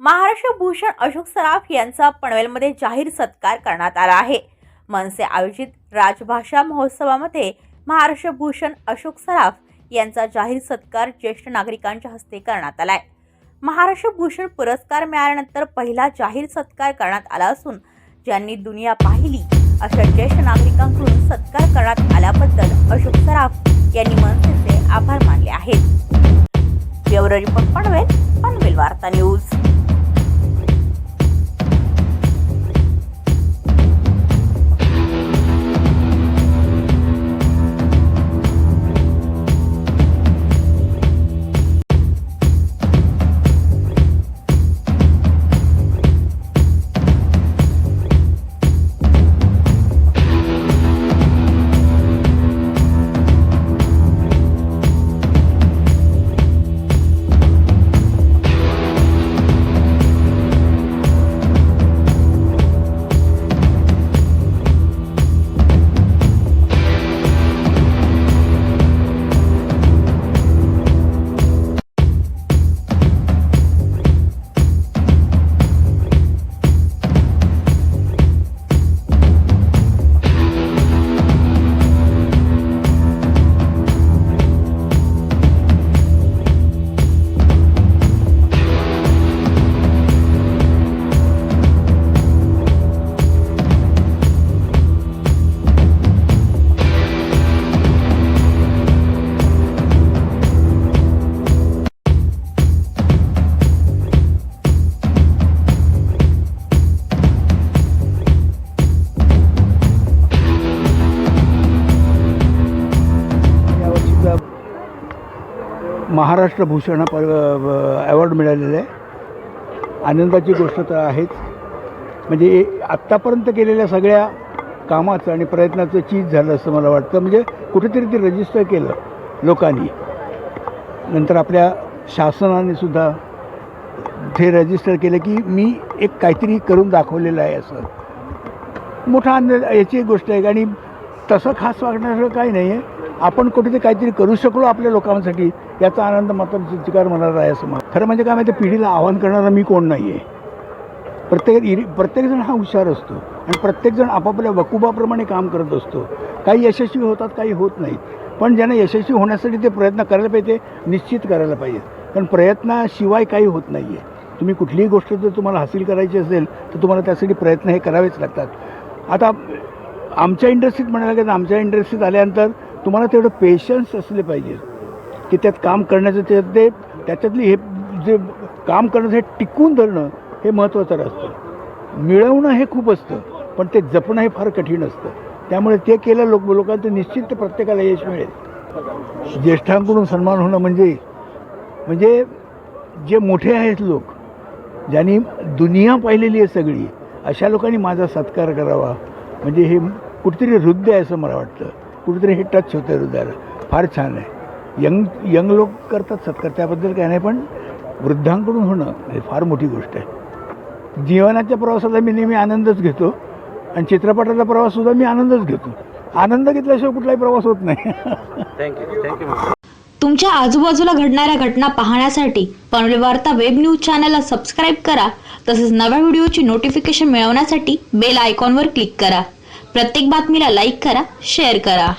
महाराष्ट्र भूषण अशोक सराफ यांचा पनवेलमध्ये जाहीर सत्कार करण्यात आला आहे. मनसे आयोजित राजभाषा महोत्सवामध्ये महाराष्ट्र भूषण अशोक सराफ यांचा जाहीर सत्कार ज्येष्ठ नागरिकांच्या हस्ते करण्यात आलाय. महाराष्ट्र भूषण पुरस्कार मिळाल्यानंतर पहिला जाहीर सत्कार करण्यात आला असून ज्यांनी दुनिया पाहिली अशा ज्येष्ठ नागरिकांकडून सत्कार करण्यात आल्याबद्दल अशोक सराफ यांनी मनसेचे आभार मानले आहेत. ब्युरो रिपोर्ट पनवेल पनवेल वार्ता न्यूज. महाराष्ट्र भूषण पर अवॉर्ड मिळालेला आहे. आनंदाची गोष्ट तर आहेच. म्हणजे आत्तापर्यंत केलेल्या सगळ्या कामाचं आणि प्रयत्नाचं चीज झालं असं मला वाटतं. म्हणजे कुठेतरी ते रजिस्टर केलं लोकांनी. नंतर आपल्या शासनाने सुद्धा ते रजिस्टर केलं की मी एक काहीतरी करून दाखवलेलं आहे असं. मोठा आनंद याची एक गोष्ट आहे. आणि तसं खास वागण्यासारखं काही नाही आहे. आपण कुठेतरी काहीतरी करू शकलो आपल्या लोकांसाठी याचा आनंद मात्र चिकार मनाला आहे असं मला खरं म्हणजे काय माहिती पिढीला आव्हान करणारा मी कोण नाही आहे प्रत्येक इरी प्रत्येकजण हा हुशार असतो आणि प्रत्येकजण आपापल्या वकुबाप्रमाणे काम करत असतो. काही यशस्वी होतात काही होत नाहीत. पण ज्यांना यशस्वी होण्यासाठी ते प्रयत्न करायला पाहिजे ते निश्चित करायला पाहिजे. कारण प्रयत्नाशिवाय काही होत नाही आहे तुम्ही कुठलीही गोष्ट जर तुम्हाला हासिल करायची असेल तर तुम्हाला त्यासाठी प्रयत्न हे करावेच लागतात. आता आमच्या इंडस्ट्रीत म्हणायला गेलं तर आमच्या इंडस्ट्रीत आल्यानंतर तुम्हाला तेवढं पेशन्स असले पाहिजे. की त्यात काम करण्याचं ते ते त्याच्यातली हे जे काम करणं हे टिकून धरणं हे महत्त्वाचं असतं मिळवणं हे खूप असतं पण ते जपणं हे फार कठीण असतं. त्यामुळे ते केलं लोक लोकांचं निश्चित ते प्रत्येकाला यश मिळेल. ज्येष्ठांकडून सन्मान होणं म्हणजे म्हणजे जे मोठे आहेत लोक ज्यांनी दुनिया पाहिलेली आहे सगळी अशा लोकांनी माझा सत्कार करावा. म्हणजे हे कुठेतरी हृदय आहे असं मला वाटतं. कुठेतरी हे टच होतं हृदयाला. फार छान आहे. यंग यंग लोक करतात सत्कार त्याबद्दल काय नाही पण वृद्धांकडून होणं हे फार मोठी गोष्ट आहे. जीवनाच्या प्रवासाला मी नेहमी आनंदच घेतो आणि चित्रपटाचा प्रवाससुद्धा मी आनंदच घेतो. आनंद घेतल्याशिवाय कुठलाही प्रवास होत नाही. थँक्यू थँक्यू तुमच्या आजूबाजूला घडणाऱ्या घटना पाहण्यासाठी पनवेल वार्ता वेब न्यूज चॅनलला सबस्क्राईब करा. तसेच नव्या व्हिडिओची नोटिफिकेशन मिळवण्यासाठी बेल आयकॉनवर क्लिक करा. प्रत्येक बातमीला लाईक करा शेअर करा.